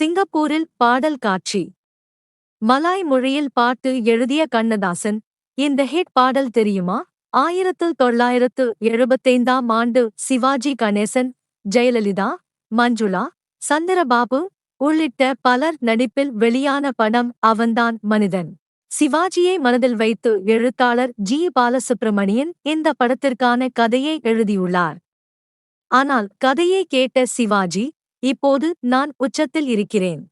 சிங்கப்பூரில் பாடல் காட்சி. மலாய் மொழியில் பாட்டு எழுதிய கண்ணதாசன் இந்த ஹிட் பாடல் தெரியுமா? ஆயிரத்து தொள்ளாயிரத்து எழுபத்தைந்தாம் ஆண்டு சிவாஜி கணேசன் ஜெயலலிதா மஞ்சுளா சந்திரபாபு உள்ளிட்ட பலர் நடிப்பில் வெளியான படம் அவன்தான் மனிதன். சிவாஜியை மனதில் வைத்து எழுத்தாளர் ஜி. பாலசுப்ரமணியன் இந்த படத்திற்கான கதையை எழுதியுள்ளார். ஆனால் கதையை கேட்ட சிவாஜி இப்போது நான் உச்சத்தில் இருக்கிறேன்.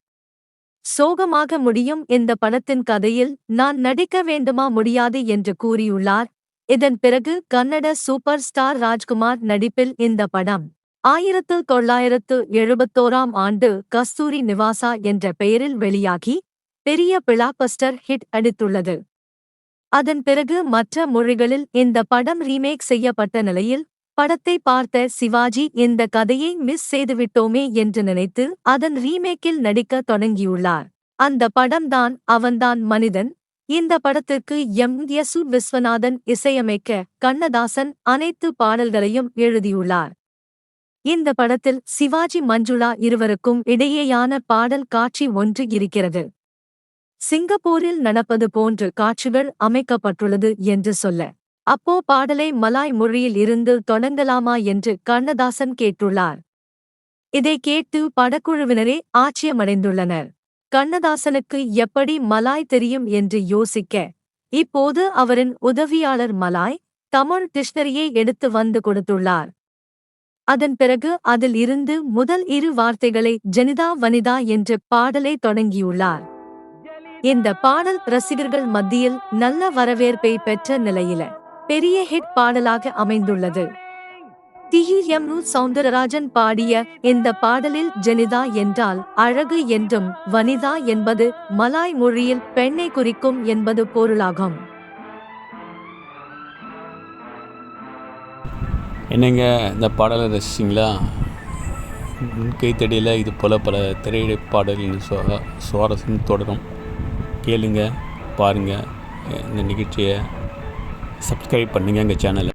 சோகமாக முடியும் இந்த படத்தின் கதையில் நான் நடிக்க வேண்டுமா முடியாது என்று கூறியுள்ளார். இதன் பிறகு கன்னட சூப்பர் ஸ்டார் ராஜ்குமார் நடிப்பில் இந்த படம் ஆயிரத்து தொள்ளாயிரத்து எழுபத்தோராம் ஆண்டு கஸ்தூரி நிவாசா என்ற பெயரில் வெளியாகி பெரிய பிளாக்பஸ்டர் ஹிட் அடித்துள்ளது. அதன் பிறகு மற்ற மொழிகளில் இந்த படம் ரீமேக் செய்யப்பட்ட நிலையில் படத்தை பார்த்த சிவாஜி இந்த கதையை மிஸ் செய்துவிட்டோமே என்று நினைத்து அதன் ரீமேக்கில் நடிக்க தொடங்கியுள்ளார். அந்த படம்தான் அவன்தான் மனிதன். இந்த படத்திற்கு எம். யசு விஸ்வநாதன் இசையமைக்க கண்ணதாசன் அனைத்து பாடல்களையும் எழுதியுள்ளார். இந்த படத்தில் சிவாஜி மஞ்சுளா இருவருக்கும் இடையேயான பாடல் காட்சி ஒன்று இருக்கிறது. சிங்கப்பூரில் நடப்பது போன்று காட்சிகள் அமைக்கப்பட்டுள்ளது என்று சொல்ல அப்போ பாடலை மலாய் மொழியில் இருந்து தொடங்கலாமா என்று கண்ணதாசன் கேட்டுள்ளார். இதை கேட்டு படக்குழுவினரே ஆச்சரியமடைந்துள்ளனர். கண்ணதாசனுக்கு எப்படி மலாய் தெரியும் என்று யோசிக்க இப்போது அவரின் உதவியாளர் மலாய் தமிழ் டிக்ஷனரியை எடுத்து வந்து கொடுத்துள்ளார். அதன் பிறகு அதில் இருந்து முதல் இரு வார்த்தைகளை ஜனிதா வனிதா என்று பாடலை தொடங்கியுள்ளார். இந்த பாடல் ரசிகர்கள் மத்தியில் நல்ல வரவேற்பை பெற்ற நிலையில பெரிய ஹிட் பாடலாக அமைந்துள்ளது. டி எம் சவுந்தரராஜன் பாடிய இந்த பாடலில் ஜெனிதா என்றால் அழகு என்றும் வனிதா என்பது மலாய் மொழியில் பெண்ணை குறிக்கும் என்பது பொருளாகும். என்னங்க இந்த பாடலை ரசிச்சிங்களா? கைத்தடியில் இது போல் பல திரையிட பாடல்கள் சுவாரஸ்யம் தொடரும். கேளுங்க பாருங்கள் இந்த நிகழ்ச்சியை சப்ஸ்கிரைப் பண்ணுங்கள் எங்கள் சேனலை